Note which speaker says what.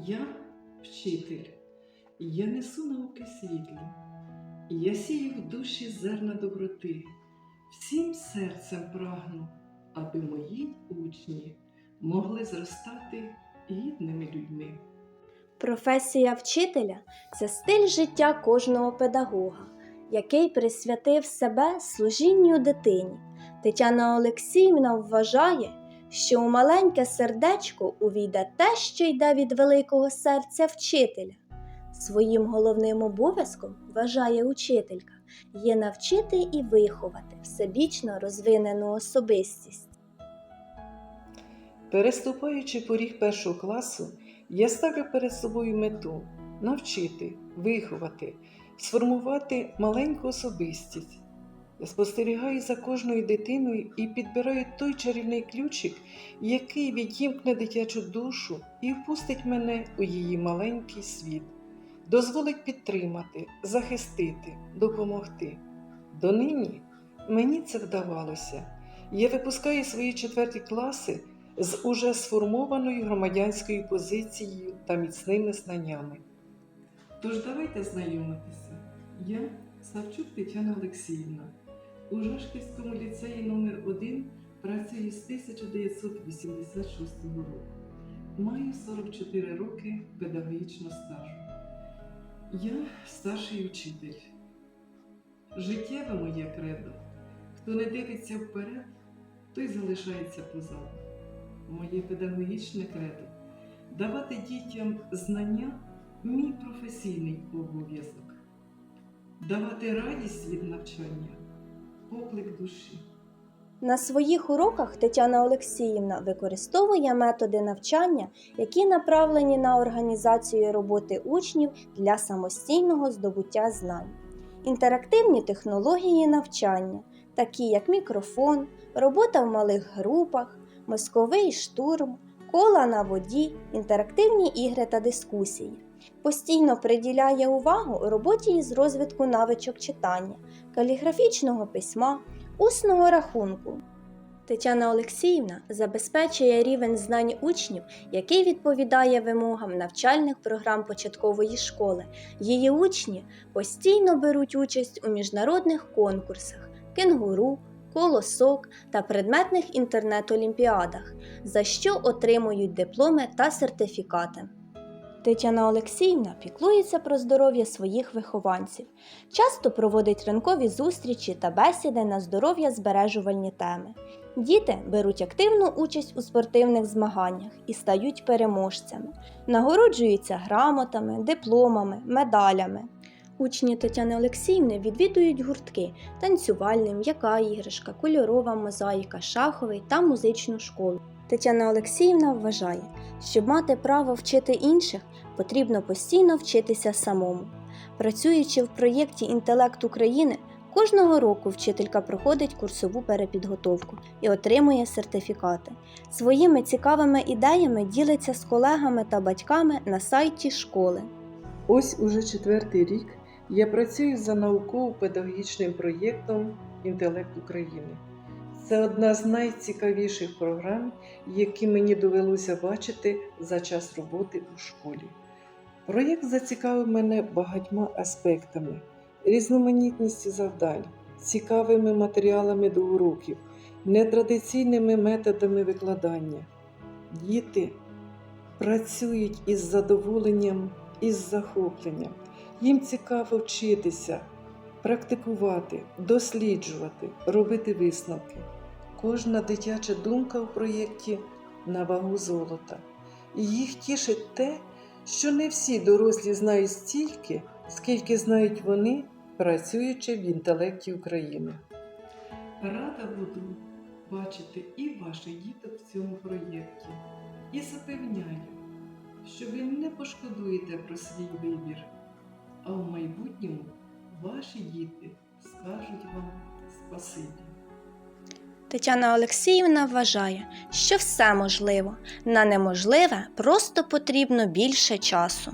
Speaker 1: Я вчитель, я несу науки світлі, я сію в душі зерна доброти, всім серцем прагну, аби мої учні могли зростати гідними людьми.
Speaker 2: Професія вчителя це стиль життя кожного педагога, який присвятив себе служінню дитині. Тетяна Олексіївна вважає, що у маленьке сердечко увійде те, що йде від великого серця вчителя. Своїм головним обов'язком, вважає учителька, є навчити і виховати всебічно розвинену особистість.
Speaker 1: Переступаючи поріг першого класу, я ставлю перед собою мету навчити, виховати, сформувати маленьку особистість. Я спостерігаю за кожною дитиною і підбираю той чарівний ключик, який відімкне дитячу душу і впустить мене у її маленький світ, дозволить підтримати, захистити, допомогти. Донині мені це вдавалося. Я випускаю свої четверті класи з уже сформованою громадянською позицією та міцними знаннями. Тож давайте знайомитися. Я Савчук Тетяна Олексіївна. У Жашківському ліцеї номер 1 працюю з 1986 року. Маю 44 роки педагогічного стажу. Я старший учитель. Життєве моє кредо. Хто не дивиться вперед, той залишається позаду. Моє педагогічне кредо давати дітям знання мій професійний обов'язок, давати радість від навчання, поклик душі.
Speaker 2: На своїх уроках Тетяна Олексіївна використовує методи навчання, які направлені на організацію роботи учнів для самостійного здобуття знань, інтерактивні технології навчання, такі як мікрофон, робота в малих групах, мозковий штурм, кола на воді, інтерактивні ігри та дискусії. Постійно приділяє увагу роботі із розвитку навичок читання, каліграфічного письма, усного рахунку. Тетяна Олексіївна забезпечує рівень знань учнів, який відповідає вимогам навчальних програм початкової школи. Її учні постійно беруть участь у міжнародних конкурсах кенгуру, колосок та предметних інтернет-олімпіадах, за що отримують дипломи та сертифікати. Тетяна Олексіївна піклується про здоров'я своїх вихованців, часто проводить ранкові зустрічі та бесіди на здоров'я збережувальні теми. Діти беруть активну участь у спортивних змаганнях і стають переможцями, нагороджуються грамотами, дипломами, медалями. Учні Тетяни Олексіївни відвідують гуртки танцювальний, м'яка іграшка, кольорова мозаїка, шаховий та музичну школу. Тетяна Олексіївна вважає, щоб мати право вчити інших, потрібно постійно вчитися самому. Працюючи в проєкті Інтелект України, кожного року вчителька проходить курсову перепідготовку і отримує сертифікати. Своїми цікавими ідеями ділиться з колегами та батьками на сайті школи.
Speaker 1: Ось уже четвертий рік я працюю за науково-педагогічним проєктом Інтелект України. Це одна з найцікавіших програм, які мені довелося бачити за час роботи у школі. Проєкт зацікавив мене багатьма аспектами: різноманітністю завдань, цікавими матеріалами до уроків, нетрадиційними методами викладання. Діти працюють із задоволенням, із захопленням. Їм цікаво вчитися, практикувати, досліджувати, робити висновки. Кожна дитяча думка у проєкті на вагу золота. І їх тішить те, що не всі дорослі знають стільки, скільки знають вони, працюючи в інтелекті України. Рада буду бачити і ваших діток в цьому проєкті. І запевняю, що ви не пошкодуєте про свій вибір, а в майбутньому ваші діти скажуть вам спасибі.
Speaker 2: Тетяна Олексіївна вважає, що все можливо, на неможливе просто потрібно більше часу.